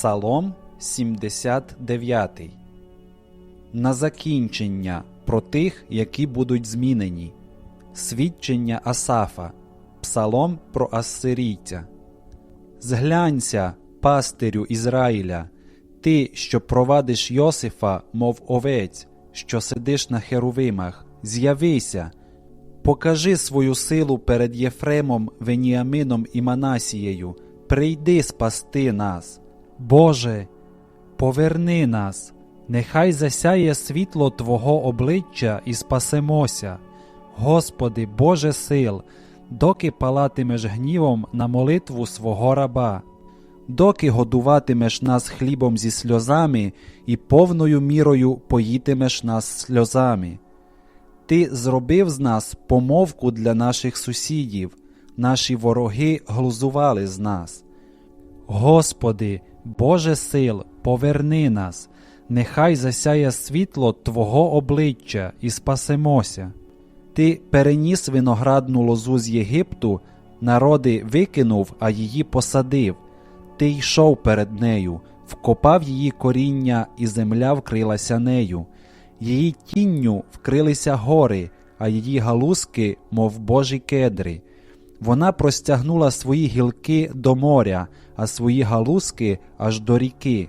Псалом 79. На закінчення про тих, які будуть змінені. Свідчення Асафа. Псалом про ассирійця. Зглянься, пастирю Ізраїля, ти, що провадиш Йосифа, мов овець, що сидиш на херувимах, з'явися, покажи свою силу перед Єфремом, Веніамином і Манасією, прийди спасти нас. Боже, поверни нас, нехай засяє світло Твого обличчя і спасемося. Господи, Боже сил, доки палатимеш гнівом на молитву свого раба, доки годуватимеш нас хлібом зі сльозами і повною мірою поїтимеш нас сльозами. Ти зробив з нас помовку для наших сусідів, наші вороги глузували з нас. Господи, Боже сил, поверни нас, нехай засяє світло Твого обличчя і спасемося. Ти переніс виноградну лозу з Єгипту, народи викинув, а її посадив. Ти йшов перед нею, вкопав її коріння, і земля вкрилася нею. Її тінню вкрилися гори, а її галузки, мов божі кедри. Вона простягнула свої гілки до моря, а свої галузки аж до ріки.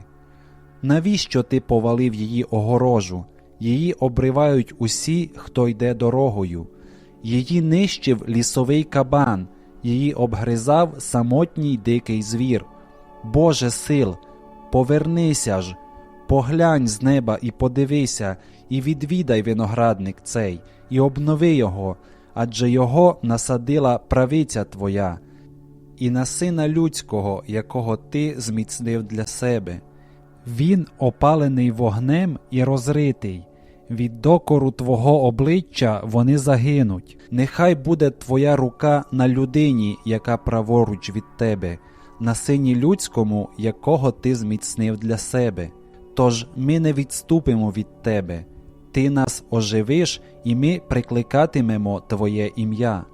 Навіщо ти повалив її огорожу? Її обривають усі, хто йде дорогою. Її нищив лісовий кабан, її обгризав самотній дикий звір. Боже сил, повернися ж, поглянь з неба і подивися, і відвідай виноградник цей, і обнови його, адже його насадила правиця твоя, і на сина людського, якого ти зміцнив для себе. Він опалений вогнем і розритий. Від докору Твого обличчя вони загинуть. Нехай буде Твоя рука на людині, яка праворуч від Тебе, на сині людському, якого Ти зміцнив для себе. Тож ми не відступимо від Тебе. Ти нас оживиш, і ми прикликатимемо Твоє ім'я.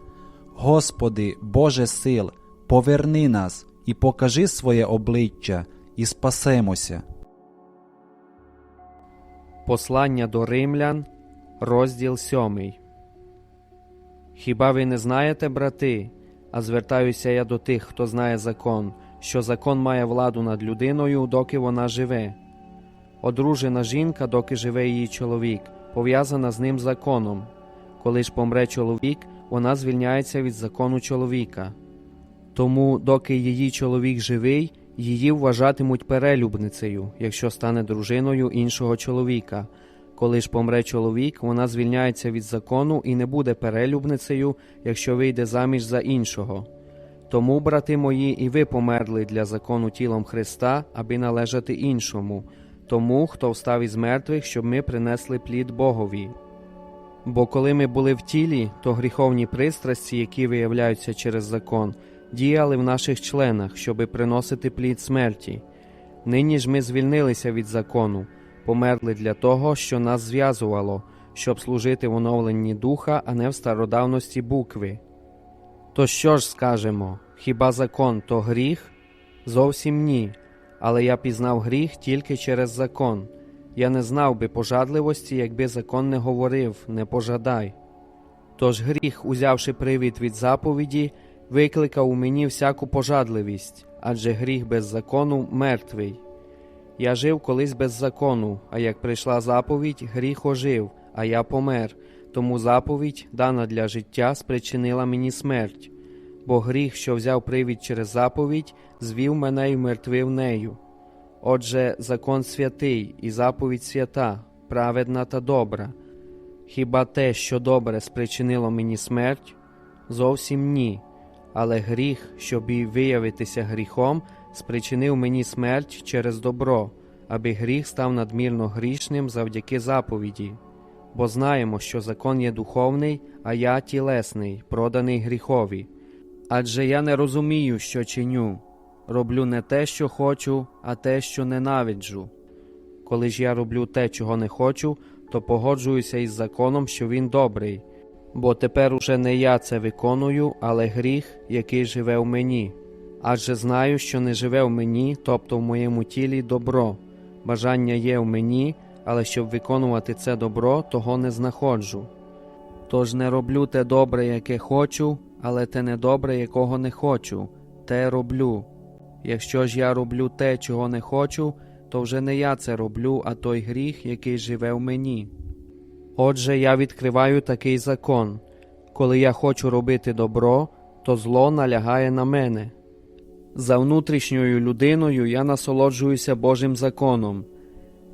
Господи, Боже сил, поверни нас і покажи своє обличчя, і спасемося. Послання до римлян, розділ сьомий. Хіба ви не знаєте, брати? А звертаюся я до тих, хто знає закон, що закон має владу над людиною, доки вона живе. Одружена жінка, доки живе її чоловік, пов'язана з ним законом. Коли ж помре чоловік, вона звільняється від закону чоловіка. Тому, доки її чоловік живий, її вважатимуть перелюбницею, якщо стане дружиною іншого чоловіка. Коли ж помре чоловік, вона звільняється від закону і не буде перелюбницею, якщо вийде заміж за іншого. Тому, брати мої, і ви померли для закону тілом Христа, аби належати іншому, тому, хто встав із мертвих, щоб ми принесли плід Богові. Бо коли ми були в тілі, то гріховні пристрасті, які виявляються через закон, діяли в наших членах, щоби приносити плід смерті. Нині ж ми звільнилися від закону, померли для того, що нас зв'язувало, щоб служити в оновленні духа, а не в стародавності букви. То що ж скажемо? Хіба закон то гріх? Зовсім ні. Але я пізнав гріх тільки через закон. Я не знав би пожадливості, якби закон не говорив не пожадай. Тож гріх, узявши привід від заповіді, викликав у мені всяку пожадливість, адже гріх без закону мертвий. Я жив колись без закону, а як прийшла заповідь, гріх ожив, а я помер, тому заповідь, дана для життя, спричинила мені смерть, бо гріх, що взяв привід через заповідь, звів мене й мертвив нею. Отже, закон святий і заповідь свята, праведна та добра. Хіба те, що добре спричинило мені смерть? Зовсім ні. Але гріх, щоб і виявитися гріхом, спричинив мені смерть через добро, аби гріх став надмірно грішним завдяки заповіді. Бо знаємо, що закон є духовний, а я тілесний, проданий гріхові. Адже я не розумію, що чиню, роблю не те, що хочу, а те, що ненавиджу. Коли ж я роблю те, чого не хочу, то погоджуюся із законом, що він добрий, бо тепер уже не я це виконую, але гріх, який живе в мені. Адже знаю, що не живе в мені, тобто в моєму тілі добро. Бажання є в мені, але щоб виконувати це добро, того не знаходжу. Тож не роблю те добре, яке хочу, але те недобре, якого не хочу, те роблю. Якщо ж я роблю те, чого не хочу, то вже не я це роблю, а той гріх, який живе в мені. Отже, я відкриваю такий закон коли я хочу робити добро, то зло налягає на мене. За внутрішньою людиною я насолоджуюся Божим законом,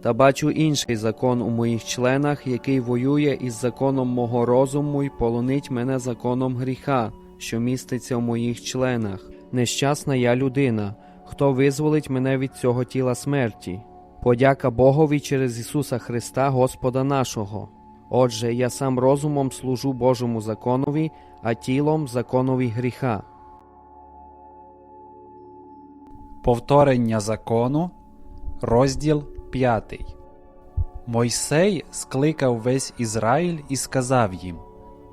та бачу інший закон у моїх членах, який воює із законом мого розуму і полонить мене законом гріха, що міститься в моїх членах. Нещасна я людина, хто визволить мене від цього тіла смерті. Подяка Богові через Ісуса Христа, Господа нашого. Отже, я сам розумом служу Божому законові, а тілом законові гріха. Повторення закону, розділ 5. Мойсей скликав весь Ізраїль і сказав їм: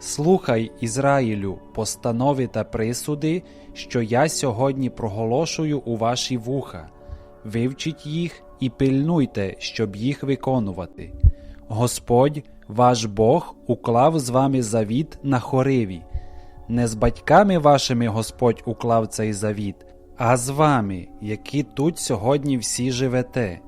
Слухай, Ізраїлю, постанови та присуди, що я сьогодні проголошую у ваші вуха. Вивчіть їх і пильнуйте, щоб їх виконувати. Господь, ваш Бог, уклав з вами завіт на хориві. Не з батьками вашими Господь уклав цей завіт, а з вами, які тут сьогодні всі живете.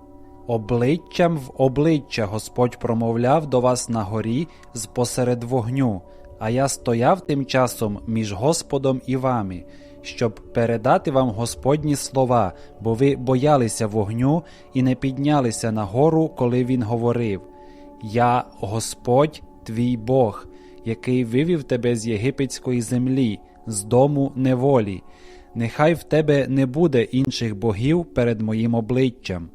Обличчям в обличчя Господь промовляв до вас на горі з посеред вогню, а я стояв тим часом між Господом і вами, щоб передати вам Господні слова, бо ви боялися вогню і не піднялися на гору, коли він говорив: Я Господь твій Бог, який вивів тебе з єгипетської землі, з дому неволі. Нехай в тебе не буде інших богів перед моїм обличчям.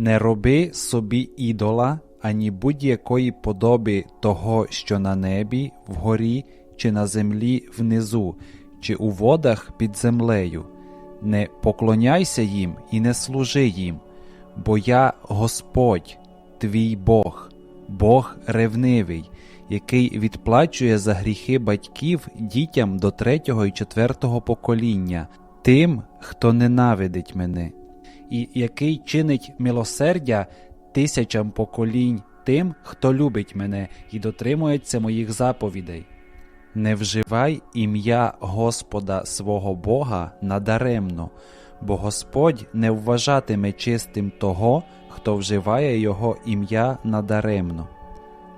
Не роби собі ідола, ані будь-якої подоби того, що на небі, вгорі, чи на землі внизу, чи у водах під землею. Не поклоняйся їм і не служи їм, бо я Господь, твій Бог, Бог ревнивий, який відплачує за гріхи батьків дітям до третього і четвертого покоління, тим, хто ненавидить мене і який чинить милосердя тисячам поколінь тим, хто любить мене і дотримується моїх заповідей. Не вживай ім'я Господа свого Бога надаремно, бо Господь не вважатиме чистим того, хто вживає Його ім'я надаремно.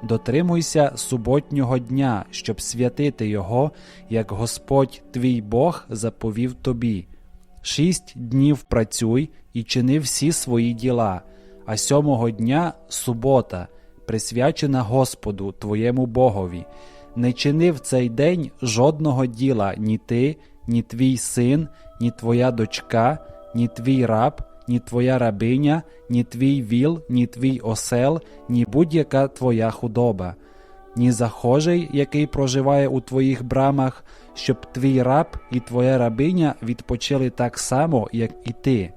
Дотримуйся суботнього дня, щоб святити Його, як Господь твій Бог заповів тобі. Шість днів працюй і чини всі свої діла, а сьомого дня субота, присвячена Господу твоєму Богові. Не чини в цей день жодного діла ні ти, ні твій син, ні твоя дочка, ні твій раб, ні твоя рабиня, ні твій віл, ні твій осел, ні будь-яка твоя худоба ні захожий, який проживає у твоїх брамах, щоб твій раб і твоя рабиня відпочили так само, як і ти.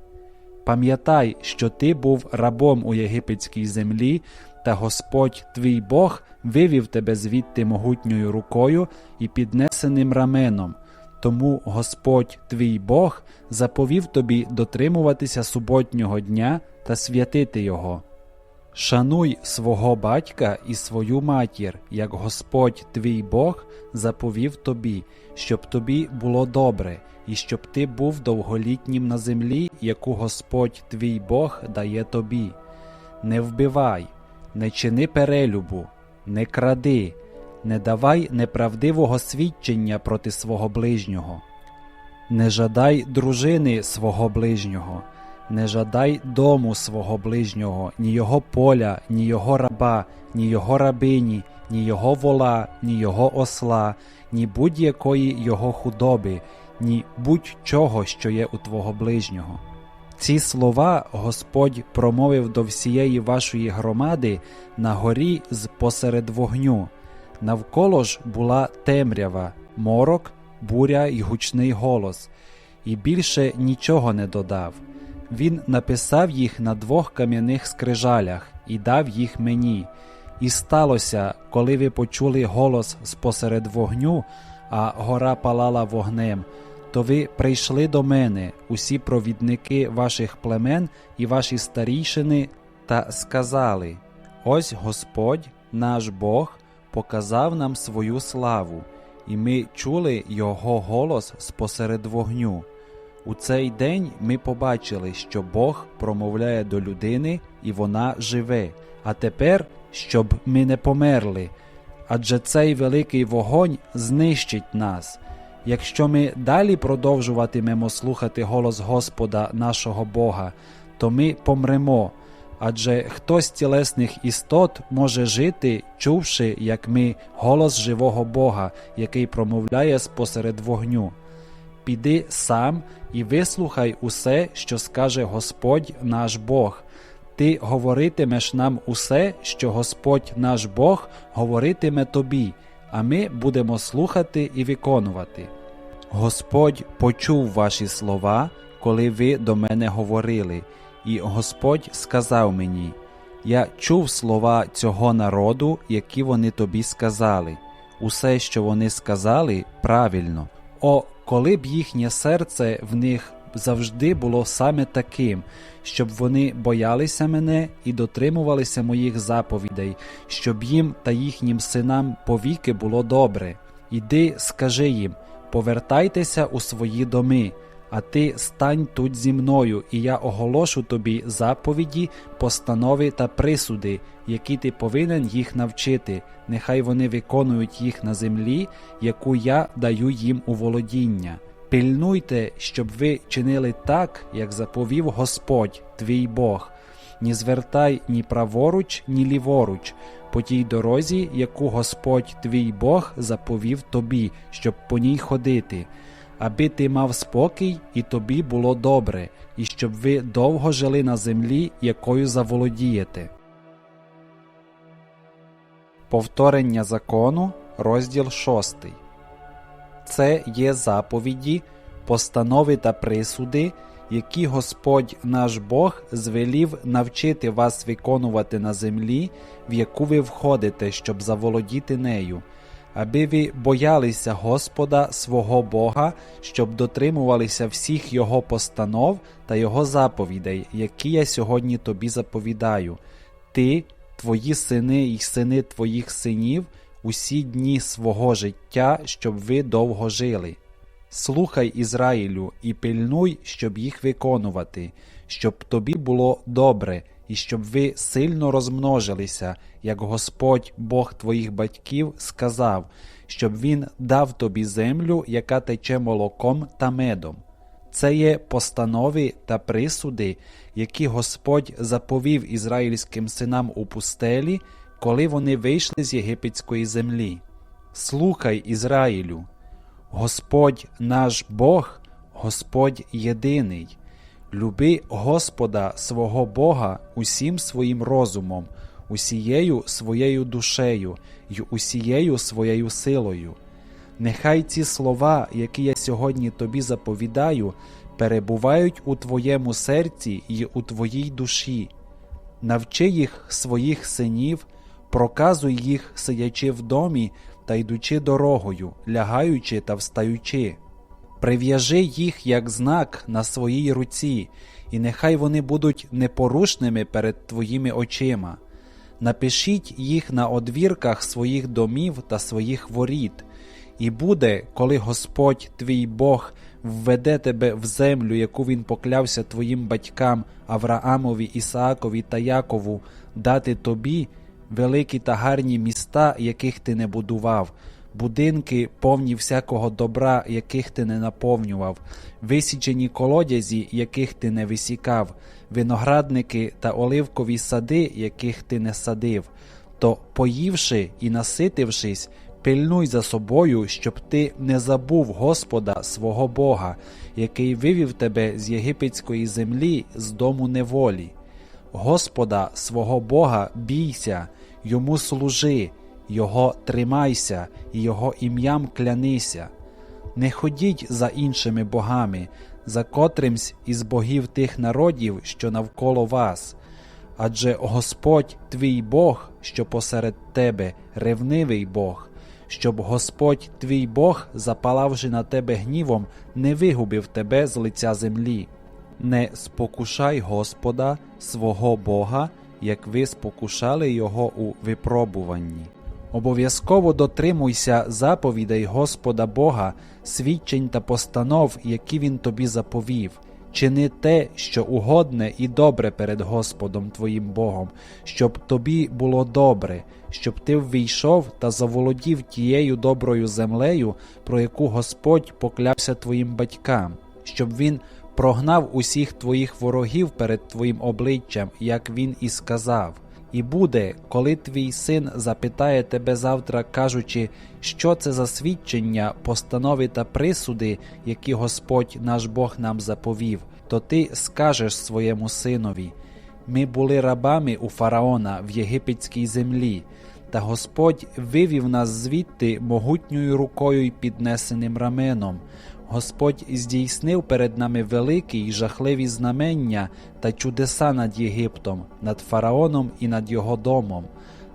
Пам'ятай, що ти був рабом у єгипетській землі, та Господь твій Бог вивів тебе звідти могутньою рукою і піднесеним раменом. Тому Господь твій Бог заповів тобі дотримуватися суботнього дня та святити його. Шануй свого батька і свою матір, як Господь твій Бог заповів тобі, щоб тобі було добре, і щоб ти був довголітнім на землі, яку Господь твій Бог дає тобі. Не вбивай, не чини перелюбу, не кради, не давай неправдивого свідчення проти свого ближнього, не жадай дружини свого ближнього. Не жадай дому свого ближнього, ні його поля, ні його раба, ні його рабині, ні його вола, ні його осла, ні будь-якої його худоби, ні будь-чого, що є у твого ближнього. Ці слова Господь промовив до всієї вашої громади на горі з посеред вогню. Навколо ж була темрява, морок, буря й гучний голос, і більше нічого не додав. Він написав їх на двох кам'яних скрижалях і дав їх мені. І сталося, коли ви почули голос спосеред вогню, а гора палала вогнем, то ви прийшли до мене, усі провідники ваших племен і ваші старійшини, та сказали: Ось Господь, наш Бог, показав нам свою славу, і ми чули Його голос спосеред вогню. У цей день ми побачили, що Бог промовляє до людини, і вона живе. А тепер, щоб ми не померли, адже цей великий вогонь знищить нас. Якщо ми далі продовжуватимемо слухати голос Господа нашого Бога, то ми помремо. Адже хто з тілесних істот може жити, чувши, як ми голос живого Бога, який промовляє спосеред вогню. Піди сам і вислухай усе, що скаже Господь наш Бог. Ти говоритимеш нам усе, що Господь наш Бог говоритиме тобі, а ми будемо слухати і виконувати. Господь почув ваші слова, коли ви до мене говорили, і Господь сказав мені: Я чув слова цього народу, які вони тобі сказали. Усе, що вони сказали, правильно. О, коли б їхнє серце в них завжди було саме таким, щоб вони боялися мене і дотримувалися моїх заповідей, щоб їм та їхнім синам повіки було добре. Іди, скажи їм, повертайтеся у свої доми, а ти стань тут зі мною, і я оголошу тобі заповіді, постанови та присуди, які ти повинен їх навчити. Нехай вони виконують їх на землі, яку я даю їм у володіння. Пильнуйте, щоб ви чинили так, як заповів Господь, твій Бог. Ні звертай ні праворуч, ні ліворуч, по тій дорозі, яку Господь твій Бог заповів тобі, щоб по ній ходити, аби ти мав спокій і тобі було добре, і щоб ви довго жили на землі, якою заволодієте. Повторення закону, розділ 6. Це є заповіді, постанови та присуди, які Господь наш Бог звелів навчити вас виконувати на землі, в яку ви входите, щоб заволодіти нею, аби ви боялися Господа свого Бога, щоб дотримувалися всіх Його постанов та Його заповідей, які я сьогодні тобі заповідаю. Ти, твої сини й сини твоїх синів, усі дні свого життя, щоб ви довго жили. Слухай Ізраїлю і пильнуй, щоб їх виконувати, щоб тобі було добре, і щоб ви сильно розмножилися, як Господь, Бог твоїх батьків, сказав, щоб Він дав тобі землю, яка тече молоком та медом. Це є постанови та присуди, які Господь заповів ізраїльським синам у пустелі, коли вони вийшли з єгипетської землі. Слухай, Ізраїлю, Господь наш Бог, Господь єдиний. Люби Господа свого Бога усім своїм розумом, усією своєю душею й усією своєю силою. Нехай ці слова, які я сьогодні тобі заповідаю, перебувають у твоєму серці й у твоїй душі. Навчи їх своїх синів, проказуй їх, сидячи в домі та йдучи дорогою, лягаючи та встаючи. Прив'яжи їх як знак на своїй руці, і нехай вони будуть непорушними перед твоїми очима. Напишіть їх на одвірках своїх домів та своїх воріт, і буде, коли Господь твій Бог введе тебе в землю, яку він поклявся твоїм батькам Авраамові, Ісаакові та Якову, дати тобі великі та гарні міста, яких ти не будував, будинки, повні всякого добра, яких ти не наповнював, висічені колодязі, яких ти не висікав, виноградники та оливкові сади, яких ти не садив, то, поївши і наситившись, пильнуй за собою, щоб ти не забув Господа свого Бога, який вивів тебе з єгипетської землі, з дому неволі. Господа свого Бога бійся, йому служи, Його тримайся і Його ім'ям клянися. Не ходіть за іншими богами, за котримсь із богів тих народів, що навколо вас. Адже Господь твій Бог, що посеред тебе, ревнивий Бог, щоб Господь твій Бог, запалавши на тебе гнівом, не вигубив тебе з лиця землі. Не спокушай Господа, свого Бога, як ви спокушали Його у випробуванні. Обов'язково дотримуйся заповідей Господа Бога, свідчень та постанов, які Він тобі заповів. Чини те, що угодне і добре перед Господом твоїм Богом, щоб тобі було добре, щоб ти ввійшов та заволодів тією доброю землею, про яку Господь поклявся твоїм батькам, щоб він прогнав усіх твоїх ворогів перед твоїм обличчям, як він і сказав. І буде, коли твій син запитає тебе завтра, кажучи, що це за свідчення, постанови та присуди, які Господь наш Бог нам заповів, то ти скажеш своєму синові: Ми були рабами у фараона в єгипетській землі, та Господь вивів нас звідти могутньою рукою й піднесеним раменом. Господь здійснив перед нами великі й жахливі знамення та чудеса над Єгиптом, над фараоном і над його домом.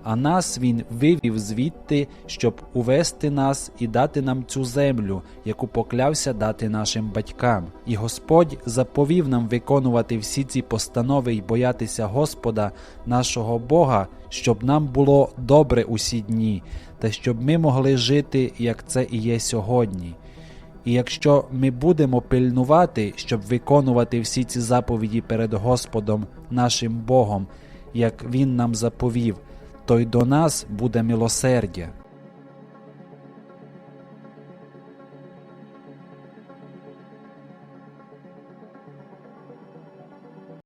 А нас він вивів звідти, щоб увести нас і дати нам цю землю, яку поклявся дати нашим батькам. І Господь заповів нам виконувати всі ці постанови й боятися Господа, нашого Бога, щоб нам було добре усі дні, та щоб ми могли жити, як це і є сьогодні. І якщо ми будемо пильнувати, щоб виконувати всі ці заповіді перед Господом, нашим Богом, як Він нам заповів, то й до нас буде милосердя.